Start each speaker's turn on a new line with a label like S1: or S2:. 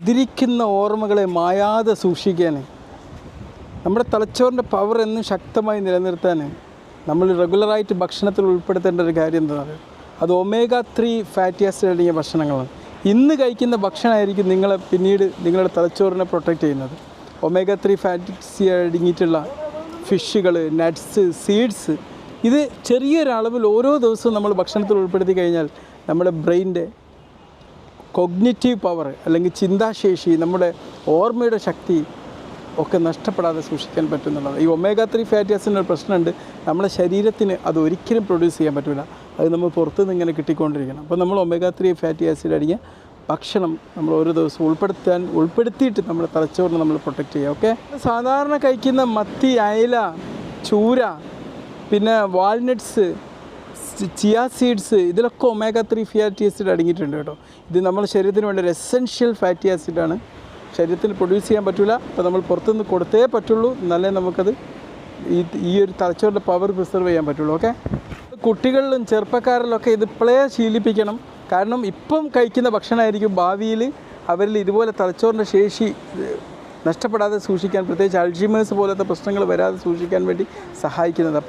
S1: ഇതിരിക്കുന്ന ഓർമ്മകളെ മായാതെ സൂക്ഷിക്കാൻ നമ്മുടെ തലച്ചോറിന്റെ പവർ എന്നും ശക്തമായി നിലനിർത്താൻ നമ്മൾ റെഗുലറായിട്ട് ഭക്ഷണത്തിൽ ഉൾപ്പെടുത്തേണ്ട ഒരു കാര്യം എന്താ പറയുക? അത് ഒമേഗ ത്രീ ഫാറ്റി ആസിഡ് അടങ്ങിയ ഭക്ഷണങ്ങളാണ്. ഇന്ന് കഴിക്കുന്ന ഭക്ഷണമായിരിക്കും നിങ്ങളെ പിന്നീട് നിങ്ങളുടെ തലച്ചോറിനെ പ്രൊട്ടക്റ്റ് ചെയ്യുന്നത്. ഒമേഗ ത്രീ ഫാറ്റി അടങ്ങിയിട്ടുള്ള ഫിഷുകൾ നട്ട്സ് സീഡ്സ് ഇത് ചെറിയൊരളവിൽ ഓരോ ദിവസവും നമ്മൾ ഭക്ഷണത്തിൽ ഉൾപ്പെടുത്തി കഴിഞ്ഞാൽ നമ്മുടെ ബ്രെയിന്റെ കൊഗ്നിറ്റീവ് പവർ അല്ലെങ്കിൽ ചിന്താശേഷി നമ്മുടെ ഓർമ്മയുടെ ശക്തി ഒക്കെ നഷ്ടപ്പെടാതെ സൂക്ഷിക്കാൻ പറ്റുന്നുള്ളത്. ഈ ഒമേഗ ത്രീ ഫാറ്റി ആസിഡിന്റെ ഒരു പ്രശ്നമുണ്ട്. നമ്മുടെ ശരീരത്തിന് അത് ഒരിക്കലും പ്രൊഡ്യൂസ് ചെയ്യാൻ പറ്റില്ല അത് നമ്മൾ പുറത്തുനിന്ന് ഇങ്ങനെ കിട്ടിക്കൊണ്ടിരിക്കണം. അപ്പോൾ നമ്മൾ ഒമേഗ ത്രീ ഫാറ്റി ആസിഡ് അടിഞ്ഞ ഭക്ഷണം നമ്മൾ ഓരോ ദിവസവും ഉൾപ്പെടുത്താൻ ഉൾപ്പെടുത്തിയിട്ട് നമ്മുടെ തലച്ചോറിനെ നമ്മൾ പ്രൊട്ടക്റ്റ് ചെയ്യുക. ഓക്കെ? സാധാരണ കഴിക്കുന്ന മത്തി അയല ചൂര പിന്നെ വാൾനട്ട്സ് ചിയ സീഡ്സ് ഇതിലൊക്കെ ഒമേഗ ത്രീ ഫാറ്റി ആസിഡ് അടങ്ങിയിട്ടുണ്ട് കേട്ടോ. ഇത് നമ്മുടെ ശരീരത്തിന് വേണ്ട ഒരു എസെൻഷ്യൽ ഫാറ്റി ആസിഡാണ് ശരീരത്തിൽ പ്രൊഡ്യൂസ് ചെയ്യാൻ പറ്റില്ല അപ്പോൾ നമ്മൾ പുറത്തുനിന്ന് കൊടുത്തേ പറ്റുള്ളൂ. എന്നാലേ നമുക്കത് ഈ ഈ ഒരു തലച്ചോറിന്റെ പവർ പ്രിസർവ് ചെയ്യാൻ പറ്റുള്ളൂ. ഓക്കെ കുട്ടികളിലും ചെറുപ്പക്കാരിലൊക്കെ ഇത് ഇപ്പോഴേ ശീലിപ്പിക്കണം. കാരണം ഇപ്പം കഴിക്കുന്ന ഭക്ഷണമായിരിക്കും ഭാവിയിൽ അവരിൽ ഇതുപോലെ തലച്ചോറിന്റെ ശേഷി നഷ്ടപ്പെടാതെ സൂക്ഷിക്കാൻ പ്രത്യേകിച്ച് അൾഷിമേഴ്സ് പോലത്തെ പ്രശ്നങ്ങൾ വരാതെ സൂക്ഷിക്കാൻ വേണ്ടി സഹായിക്കുന്നത്. അപ്പം